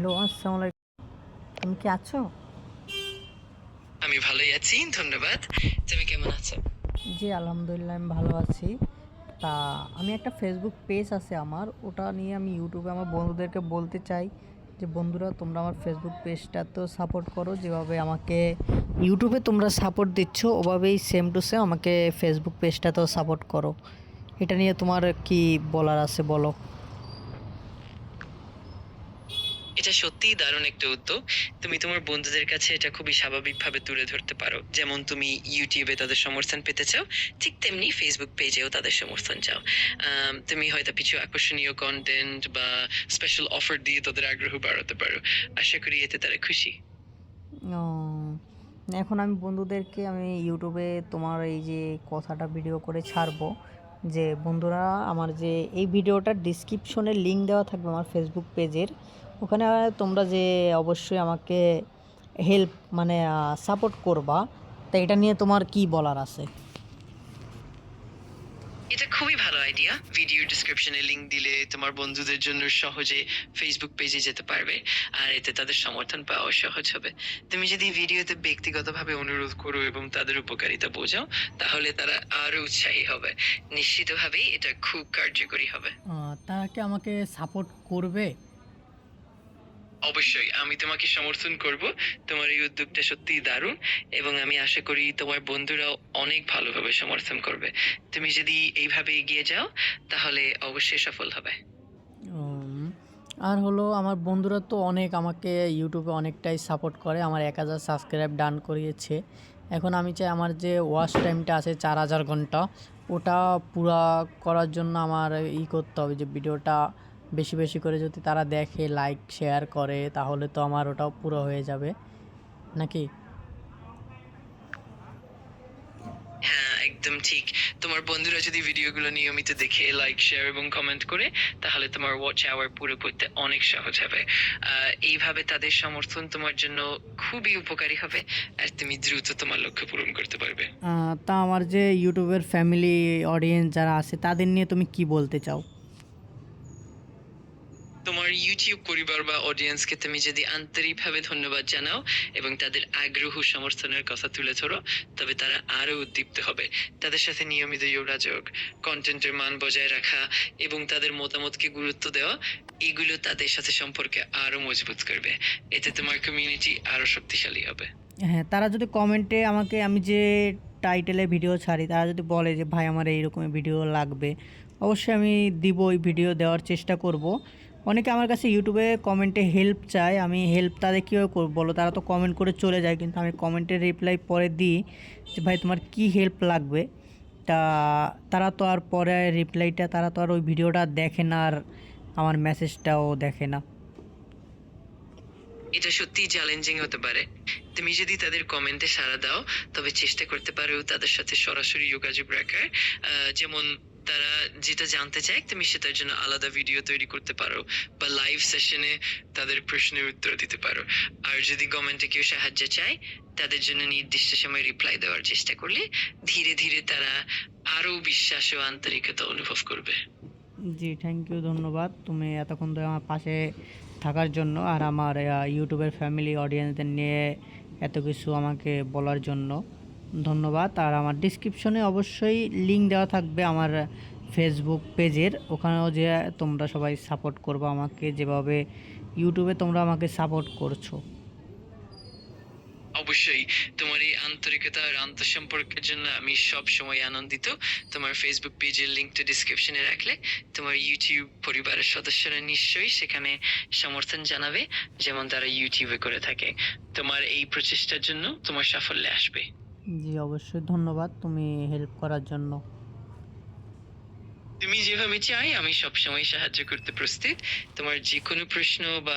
Hello আসসালামু আলাইকুম। তুমি কি আছো? আমি ভালোই আছি ধন্যবাদ। তুমি কেমন আছো? জি আলহামদুলিল্লাহ আমি ভালো আছি। তা আমি একটা ফেসবুক পেজ আছে আমার ওটা নিয়ে আমি ইউটিউবে আমার বন্ধুদেরকে বলতে চাই যে বন্ধুরা তোমরা আমার ফেসবুক পেজটা তো সাপোর্ট করো যেভাবে আমাকে ইউটিউবে তোমরা সাপোর্ট দিচ্ছ ওভাবেই সেম টু সেম আমাকে ফেসবুক পেজটাতেও সাপোর্ট করো। এটা নিয়ে তোমার কি বলার আছে বলো? এটা সত্যিই দারুণ একটা উদ্যোগ। তুমি তোমার বন্ধুদের কাছে এটা খুবই স্বাভাবিকভাবে তুলে ধরতে পারো। যেমন তুমি ইউটিউবে তাদের সমর্থন পেতে চাও, ঠিক তেমনি ফেসবুক পেজেও তাদের সমর্থন চাও। তুমি হয়তো কিছু আকর্ষণীয় কন্টেন্ট বা স্পেশাল অফার দিয়ে তাদের আগ্রহ বাড়াতে পারো। আশা করি এতে তারা খুশি। এখন আমি বন্ধুদেরকে আমি ইউটিউবে তোমার এই যে কথাটা ভিডিও করে ছাড়বো যে, বন্ধুরা, আমার যে এই ভিডিওটার ডিসক্রিপশনে লিঙ্ক দেওয়া থাকবে আমার ফেসবুক পেজের ওখানে তোমরা যে অবশ্যই আমাকে হেল্প মানে সাপোর্ট করবা তা এটা নিয়ে তোমার কি বলার আছে? এটা খুবই ভালো আইডিয়া ভিডিও ডিসক্রিপশনে লিংক দিলে তোমার বন্ধুদের জন্য সহজে ফেসবুক পেজে যেতে পারবে আর এতে তাদের সমর্থন পাওয়া সহজ হবে। তুমি যদি ভিডিওতে ব্যক্তিগতভাবে অনুরোধ করো এবং তাদের উপকারিতা বোঝাও তাহলে তারা আরও উৎসাহী হবে। নিশ্চিতভাবেই এটা খুব কার্যকরী হবে। তারা কি আমাকে সাপোর্ট করবে? অবশ্যই, আমি তোমাকে সমর্থন করব। তোমার এই উদ্যোগটা সত্যিই দারুণ এবং আমি আশা করি তোমার বন্ধুরাও অনেক ভালোভাবে সমর্থন করবে। তুমি যদি এইভাবে এগিয়ে যাও, তাহলে অবশ্যই সফল হবে। আর হলো আমার বন্ধুরা তো অনেক আমাকে ইউটিউবে অনেকটাই সাপোর্ট করে, আমার এক হাজার সাবস্ক্রাইব ডান করিয়েছে। এখন আমি চাই আমার যে ওয়াশ টাইমটা আছে চার হাজার ঘণ্টা, ওটা পুরা করার জন্য আমার ই করতে হবে যে ভিডিওটা বেশি বেশি করে যদি তারা দেখে লাইক শেয়ার করে তাহলে তো আমার ওটাও পুরো হয়ে যাবে। নাকি? হ্যাঁ একদম ঠিক। তোমার বন্ধুরা যদি ভিডিওগুলো নিয়মিত দেখে লাইক শেয়ার এবং কমেন্ট করে তাহলে তোমার ওয়াচ আওয়ার পুরো করতে অনেক সহজ হবে। এইভাবে তাদের সমর্থন তোমার জন্য খুবই উপকারী হবে আর তুমি দ্রুত তোমার লক্ষ্য পূরণ করতে পারবে। তা আমার যে ইউটিউবের ফ্যামিলি অডিয়েন্স যারা আছে তাদের নিয়ে তুমি কি বলতে চাও? তোমার ইউটিউব পরিবার বা অডিয়েন্সকে তুমি যদি আন্তরিকভাবে ধন্যবাদ জানাও এবং তাদের আগ্রহ সমর্থনের কথা তুলে ধরো, তবে তারা আরও উদ্দীপ্ত হবে। তাদের সাথে নিয়মিত যোগাযোগ কন্টেন্টের মান বজায় রাখা এবং তাদের মতামতকে গুরুত্ব দেওয়া, এগুলো তাদের সাথে সম্পর্কে আরও মজবুত করবে। এতে তোমার কমিউনিটি আরও শক্তিশালী হবে। হ্যাঁ তারা যদি কমেন্টে আমাকে আমি যে টাইটেলে ভিডিও ছাড়ি, তারা যদি বলে যে, ভাই, আমার এইরকম ভিডিও লাগবে, অবশ্যই আমি দিব, ওই ভিডিও দেওয়ার চেষ্টা করব। অনেকে আমার কাছে ইউটিউবে কমেন্টে হেল্প চায়, আমি হেল্প তাদের কীভাবে করব বলো? তারা তো কমেন্ট করে চলে যায়, কিন্তু আমি কমেন্টের রিপ্লাই পরে দিই যে, ভাই, তোমার কি হেল্প লাগবে? তা তারা তো আর পরে রিপ্লাইটা তারা তো আর ওই ভিডিওটা দেখে না আর আমার মেসেজটাও দেখে না। এটা সত্যি চ্যালেঞ্জিং হতে পারে। তুমি যদি তাদের কমেন্টে সাড়া দাও, তবে চেষ্টা করতে পারো তাদের সাথে সরাসরি যোগাযোগ রাখার। যেমন তারা যেটা জানতে চায়, তুমি সেটার জন্য আলাদা ভিডিও তৈরি করতে পারো বা লাইভ সেশনে তাদের প্রশ্নের উত্তর দিতে পারো। আর যদি কমেন্টে কেউ সাহায্য চায়, তাদের জন্য নির্দিষ্ট সময় রিপ্লাই দেওয়ার চেষ্টা করলে ধীরে ধীরে তারা আরও বিশ্বাস ও আন্তরিকতা অনুভব করবে। জি থ্যাংক ইউ ধন্যবাদ। তুমি এতক্ষণ ধরে আমার পাশে থাকার জন্য আর আমার ইউটিউবের ফ্যামিলি অডিয়েন্সদের নিয়ে এত কিছু আমাকে বলার জন্য। ধন্যবাদ। আর আমার ডিসক্রিপশনে অবশ্যই লিঙ্ক দেওয়া থাকবে আমার ফেসবুক পেজের ওখানেও যে তোমরা সবাই সাপোর্ট করব আমাকে, যেভাবে ইউটিউবে তোমরা আমাকে সাপোর্ট করছ। অবশ্যই, তোমার এই আন্তরিকতা আর আন্তঃসম্পর্কের জন্য আমি সব সময় আনন্দিত। তোমার ফেসবুক পেজের লিঙ্কটা ডিসক্রিপশনে রাখলে তোমার ইউটিউব পরিবারের সদস্যরা নিশ্চয়ই সেখানে সমর্থন জানাবে, যেমন তারা ইউটিউবে করে থাকে। তোমার এই প্রচেষ্টার জন্য তোমার সাফল্যে আসবে। জি, অবশ্যই। ধন্যবাদ তুমি হেল্প করার জন্য। তুমি যেভাবে চাই, আমি সবসময় সাহায্য করতে প্রস্তুত। তোমার যে কোনো প্রশ্ন বা